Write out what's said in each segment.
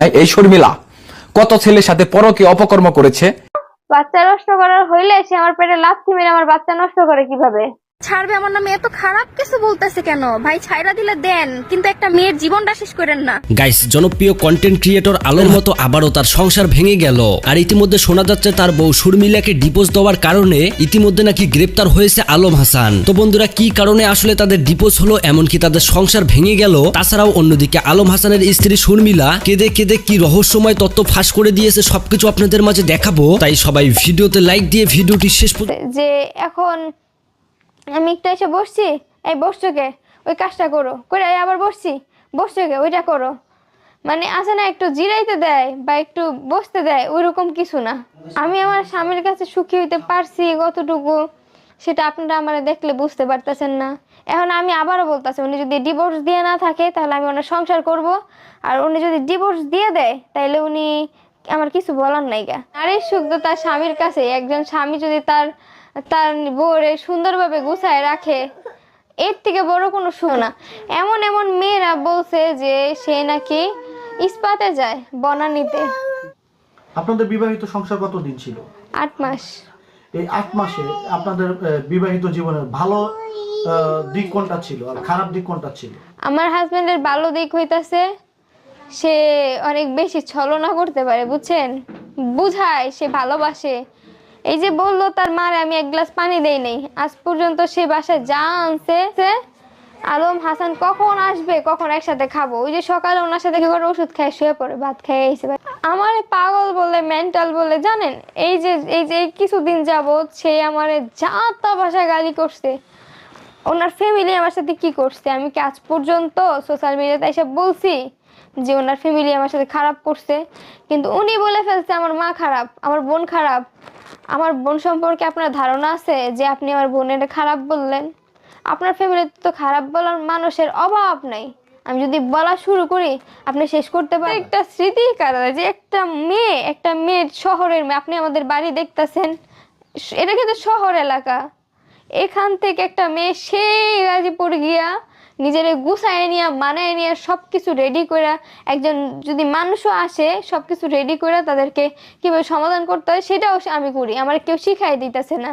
এই শর্মিলা, কত ছেলের সাথে পরকে অপকর্ম করেছে? বাচ্চা নষ্ট করার হইলে সে আমার পেটে লাথি মেরে আমার বাচ্চা নষ্ট করে কীভাবে? ছাড়বে আমার নামে? এত খারাপ কিছু বলতেছে কেন? ভাই ছাইরা দিলে দেন কিন্তু একটা মেয়ের জীবনটা শেষ করেন না। গাইস জনপ্রিয় কন্টেন্ট ক্রিয়েটর আলোর মতো আবারও তার সংসার ভেঙে গেল। আর ইতিমধ্যে শোনা যাচ্ছে তার বউ সুরমিলাকে ডিপোজ দেওয়ার কারণে ইতিমধ্যে নাকি গ্রেপ্তার হয়েছে আলম হাসান। তো বন্ধুরা কি কারণে আসলে তাদের ডিপোজ হলো এমনকি তাদের সংসার ভেঙে গেল? তাছাড়াও অন্যদিকে আলম হাসানের স্ত্রী শর্মিলা কেঁদে কেঁদে কি রহস্যময় তথ্য ফাঁস করে দিয়েছে সবকিছু আপনাদের মাঝে দেখাবো। তাই সবাই ভিডিওতে লাইক দিয়ে ভিডিওটি শেষ পর্যন্ত যে এখন আমি একটু এসে বসছি, এই বসছোকে ওই কাজটা করো। করে আবার বসছি। বসছোকে ওইটা করো। মানে আছে না, একটু জিরাইতে দেয় বা একটু বসতে দেয়, ওইরকম কিছু না। আমি আমার স্বামীর কাছে সুখী হইতে পারছি কতটুকু, সেটা আপনারা আমার দেখলে বুঝতে পারতেছেন না। এখন আমি আবারও বলতেছি, উনি যদি ডিভোর্স দিয়ে না থাকে, তাহলে আমি ওনার সংসার করব। আর উনি যদি ডিভোর্স দিয়ে দেয় তাহলে উনি আমার কিছু বলার নাই গা। নারীর সুখ তো তার স্বামীর কাছে একজন স্বামী যদি তার তার বউরে সুন্দরভাবে গুছায় রাখে। এর থেকে বড় কোনো সুখ না। এমন এমন মেয়েরা বলছে যে সে নাকি ইস্পাতে যায় বনানীতে। আপনাদের বিবাহিত সংসার কতদিন ছিল? আট মাস। এই আট মাসে আপনাদের বিবাহিত জীবনের ভালো দিক কোনটা ছিল আর খারাপ দিক কোনটা ছিল? আমার হাজবেন্ডের ভালো দিক হইতাছে সে অনেক বেশি ছলনা করতে পারে বুঝছেন? বুঝায় সে ভালোবাসে। এই যে বলল তার মারে, আমি এক গ্লাস পানি দেই নাই। আজ পর্যন্ত সে বাসায় যা আনছে আলম হাসান কখন আসবে, কখন একসাথে খাব? ওই যে সকালে ওনার সাথে ওষুধ খায়, শুয়ে পড়ে, ভাত খেয়ে এসে আমার পাগল বলে মেন্টাল বলে, জানেন? এই যে এই যে কিছুদিন যাবৎ সে আমার যা তা ভাষায় গালি করছে। ওনার ফ্যামিলি আমার সাথে কি করছে? আমি কি আজ পর্যন্ত সোশ্যাল মিডিয়াতে এসে বলছি যে ওনার ফ্যামিলি আমার সাথে খারাপ করছে? কিন্তু উনি বলে ফেলছে, আমার মা খারাপ, আমার বোন খারাপ। আমার বোন সম্পর্কে আপনার ধারণা আছে যে আপনি আমার বোনের খারাপ বললেন? আপনার ফ্যামিলিতে তো খারাপ বলার মানুষের অভাব নাই। আমি যদি বলা শুরু করি, আপনি শেষ করতে পারেন একটা স্মৃতি কারণ যে একটা মেয়ে একটা মেয়ে শহরের মেয়ে আপনি আমাদের বাড়ি দেখতেছেন এটা কিন্তু শহর এলাকা। এখান থেকে একটা মেয়ে সেই গাজীপুর গিয়া নিজের গুছায় নিয়ে মানায় নিয়ে সব কিছু রেডি করে একজন যদি মানুষও আসে সব কিছু রেডি করে তাদেরকে কীভাবে সমাধান করতে হয় সেটাও আমি করি আমার কেউ শিখাই দিতেছে না।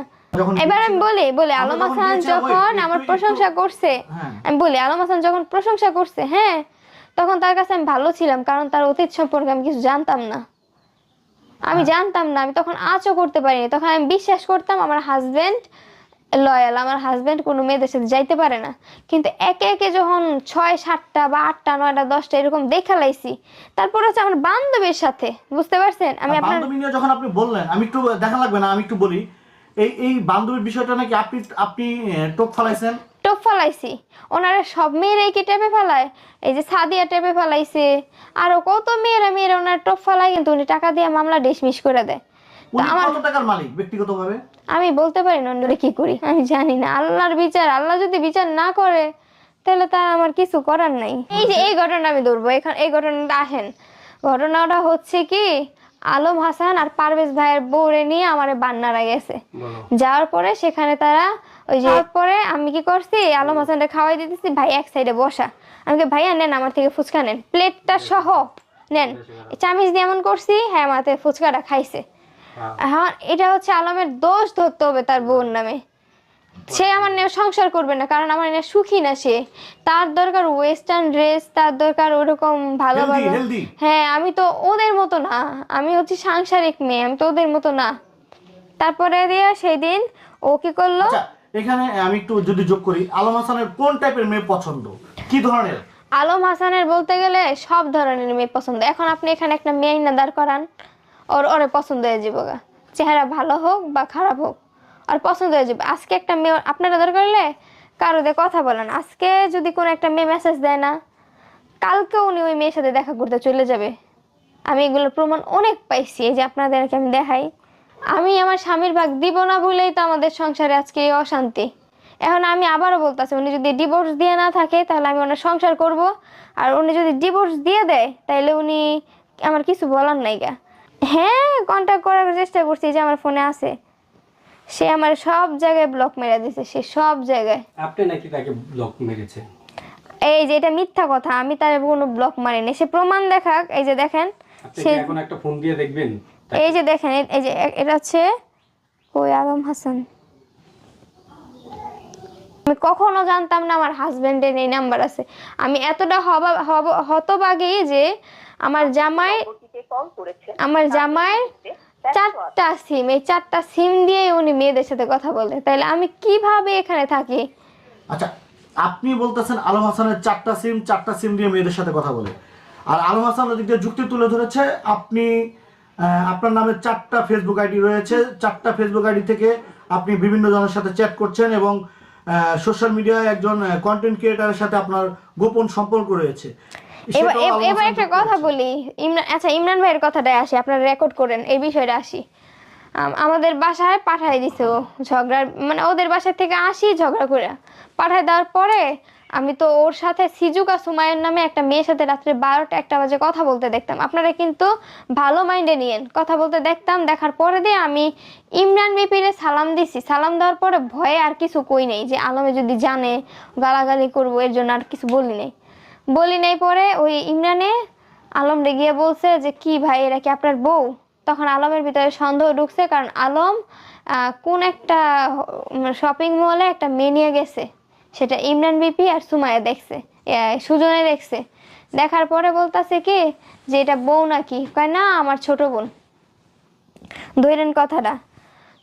এবার আমি বলি বলি আলম হাসান যখন আমার প্রশংসা করছে হ্যাঁ। আমি বলি আলম হাসান যখন প্রশংসা করছে হ্যাঁ তখন তার কাছে আমি ভালো ছিলাম কারণ তার অতীত সম্পর্কে আমি কিছু জানতাম না। আমি জানতাম না আমি তখন আঁচও করতে পারিনি তখন আমি বিশ্বাস করতাম আমার হাজবেন্ড লয়াল আমার হাজবেন্ড কোনো মেয়েদের সাথে যাইতে পারে না। কিন্তু একে একে যখন ছয় সাতটা বা আটটা নয়টা দশটা এরকম দেখা লাইছি তারপর হচ্ছে আমার বান্ধবীর সাথে বুঝতে পারছেন? আমি আপনার বান্ধবী নিয়ে যখন আপনি বললেন আমি একটু দেখা লাগবে না আমি একটু বলি এই এই বান্ধবীর বিষয়টা নাকি আপনি আপনি টোপ ফেলাইছেন? টোপ ফেলাইছি। ওনারা সব মেয়েরাই কি টেপে ফেলায়? এই যে সাদিয়া টেপে ফেলাইছে আরও কত মেয়েরা মেয়েরা ওনার টোপ ফেলায় কিন্তু উনি টাকা দিয়ে মামলা ডিসমিস করে দেয়। কত টাকার মালিক ব্যক্তিগতভাবে? আমি বলতে পারি না কি করি? আমি জানি না। আল্লাহর বিচার আল্লাহ যদি বিচার না করে তাহলে তার আমার কিছু করার নাই। এই যে এই ঘটনা আমি ধরবো। এখন এই ঘটনাটা আসেন। ঘটনাটা হচ্ছে কি আলম হাসান আর পারভেজ ভাইয়ের বউরে নিয়ে আমার বান্নারা গেছে। যাওয়ার পরে সেখানে তারা ওই যে পরে আমি কি করছি আলম হাসানটা খাওয়াই দিতেছি ভাই এক সাইডে বসা। আমি ভাইয়া নেন আমার থেকে ফুচকা নেন। প্লেটটা সহ নেন। চামিচ দিয়ে এমন করছি হ্যাঁ আমার থেকে ফুচকাটা খাইছে। হ্যাঁ। এটা হচ্ছে আলমের দোষ ধরতে হবে তার বোন নামে। সে আমার নিয়ে সংসার করবে না কারণ আমার নিয়ে সুখী না সে। তার দরকার ওয়েস্টার্ন ড্রেস তার দরকার ওরকম ভালো ভালো। হ্যাঁ আমি তো ওদের মতো না। আমি হচ্ছে সাংসারিক মেয়ে আমি তো ওদের মতো না। তারপরে দিয়ে সেই দিন ও কি করল? আচ্ছা এখানে আমি একটু যদি যোগ করি আলম হাসানের কোন টাইপের মেয়ে পছন্দ? কি ধরনের? আলম হাসানের বলতে গেলে সব ধরনের মেয়ে পছন্দ। এখন আপনি এখানে একটা মেয়ে না দাঁড় করান। ওর, ওরে পছন্দ হয়ে যাব গা। চেহারা ভালো হোক বা খারাপ হোক আর পছন্দ হয়ে যাবে। আজকে একটা মেয়ে, আপনারা দরকার হলে কারও দিয়ে কথা বলেন। আজকে যদি কোনো একটা মেয়ে মেসেজ দেয় না, কালকে উনি ওই মেয়ের সাথে দেখা করতে চলে যাবে। আমি এগুলোর প্রমাণ অনেক পাইছি, এই যে আপনাদেরকে আমি দেখাই। আমি আমার স্বামীর ভাগ দিব না বলেই তো আমাদের সংসারে আজকে এই অশান্তি। এখন আমি আবারও বলতেছি, উনি যদি ডিভোর্স দিয়ে না থাকে, তাহলে আমি ওনার সংসার করব। আর উনি যদি ডিভোর্স দিয়ে দেয় তাহলে উনি আমার কিছু বলার নাই গা। হ্যাঁ কন্ট্যাক্ট করার চেষ্টা করছি যে আমার ফোনে আছে। সে আমার সব জায়গায় ব্লক মেরে দিছে সে সব জায়গায়। আপনি নাকি তাকে ব্লক মেরেছেন? এই যে এটা মিথ্যা কথা আমি তার কোনো ব্লক মারিনি। সে প্রমাণ দেখাক এই যে দেখেন সে এখন একটা ফোন দিয়ে দেখবেন? এই যে দেখেন এই যে এটা হচ্ছে কই আলম হাসান। আমি কখনো জানতাম না আমার হাজবেন্ডের এই নাম্বার আছে। আমি এতটা হব- হতবাগী যে আমার জামাই আমার জামাই চারটা সিম এই চারটা সিম দিয়ে উনি মেয়েদের সাথে কথা বলে। তাহলে আমি কীভাবে এখানে থাকি? আচ্ছা আপনি বলতেছেন আলম হাসানের চারটা সিম চারটা সিম দিয়ে মেয়েদের সাথে কথা বলে। আর আলম হাসান ওদিক দিয়ে যুক্তি তুলে ধরেছে আপনি আহ, আপনার নামে চারটা ফেসবুক আইডি রয়েছে। চারটা ফেসবুক আইডি থেকে আপনি বিভিন্ন জনের সাথে চ্যাট করছেন এবং সোশ্যাল মিডিয়ায় একজন কন্টেন্ট ক্রিয়েটারের সাথে আপনার গোপন সম্পর্ক রয়েছে। এবার একটা কথা বলি। ইমরান আচ্ছা ইমরান ভাইয়ের কথাটাই আসি আপনারা রেকর্ড করেন এই বিষয়টা আসি। আমাদের বাসায় পাঠাই দিছে ও ঝগড়ার মানে ওদের বাসা থেকে আসি ঝগড়া করে। পাঠাই দেওয়ার পরে আমি তো ওর সাথে সিজুকা সুমায়ের নামে একটা মেয়ের সাথে রাত্রে বারোটা একটা বাজে কথা বলতে দেখতাম। আপনারা কিন্তু ভালো মাইন্ডে নিয়েন। কথা বলতে দেখতাম দেখার পরে দিয়ে আমি ইমরান বিপিরে সালাম দিছি। সালাম দেওয়ার পরে ভয়ে আর কিছু কই নেই যে আলমে যদি জানে গালাগালি করব এর জন্য আর কিছু বলি নেই। বলি নাই পরে ওই ইমরানে আলম গিয়ে বলছে যে, কি ভাই, এরা কি আপনার বউ? তখন আলমের ভিতরে সন্দেহ ঢুকছে, কারণ আলম কোন একটা শপিং মলে একটা মেয়ে নিয়ে গেছে। সেটা ইমরান বিপি আর সুমায়া দেখছে সুজনে দেখছে। দেখার পরে বলতাছে কি, যে এটা বউ নাকি? কয়, না, আমার ছোট বোন। ধরেন কথাটা।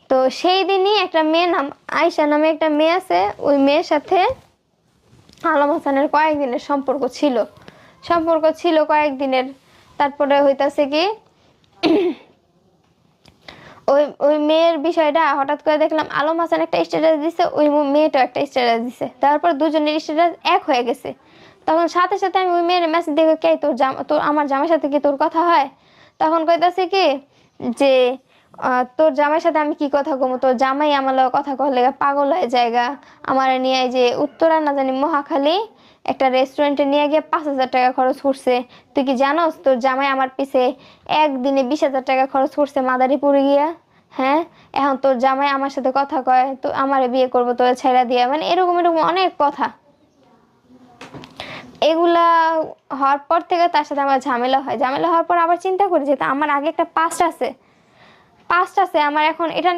তো সেই দিনই একটা মেয়ে নাম আয়সা নামে একটা মেয়ে আছে, ওই মেয়ের সাথে আলম হাসানের কয়েকদিনের সম্পর্ক ছিল। সম্পর্ক ছিল কয়েকদিনের। তারপরে হইতাছে কি, ওই ওই মেয়ের বিষয়টা হঠাৎ করে দেখলাম আলম হাসান একটা স্ট্যাটাস দিছে, ওই মেয়েটাও একটা স্ট্যাটাস দিছে। তারপর দুজনের স্ট্যাটাস এক হয়ে গেছে। তখন সাথে সাথে আমি ওই মেয়ের মেসেজ দেখে, কে তোর জামা তোর আমার জামার সাথে কি তোর কথা হয়? তখন কইতাছে কি, যে তোর জামাইয়ের সাথে আমি কি কথা কমু? তোর জামাই আমার কথা কহলে পাগল হয়ে জায়গা আমার নিয়ে যে উত্তরা না জানি মহাখালী একটা রেস্টুরেন্টে নিয়ে গিয়ে পাঁচ হাজার টাকা খরচ করছে। তুই কি জানোস তোর জামাই আমার পিছে একদিনে বিশ হাজার টাকা খরচ করছে মাদারীপুরে গিয়া? হ্যাঁ? এখন তোর জামাই আমার সাথে কথা কয়, তো আমারে বিয়ে করব, তোর ছেড়া দিয়া। মানে এরকম এরকম অনেক কথা। এগুলা হওয়ার পর থেকে তার সাথে আমার ঝামেলা হয়। ঝামেলা হওয়ার পর আবার চিন্তা করি যে আমার আগে একটা পাস্ট আছে। পাস্ট আছে আমার এখন এটা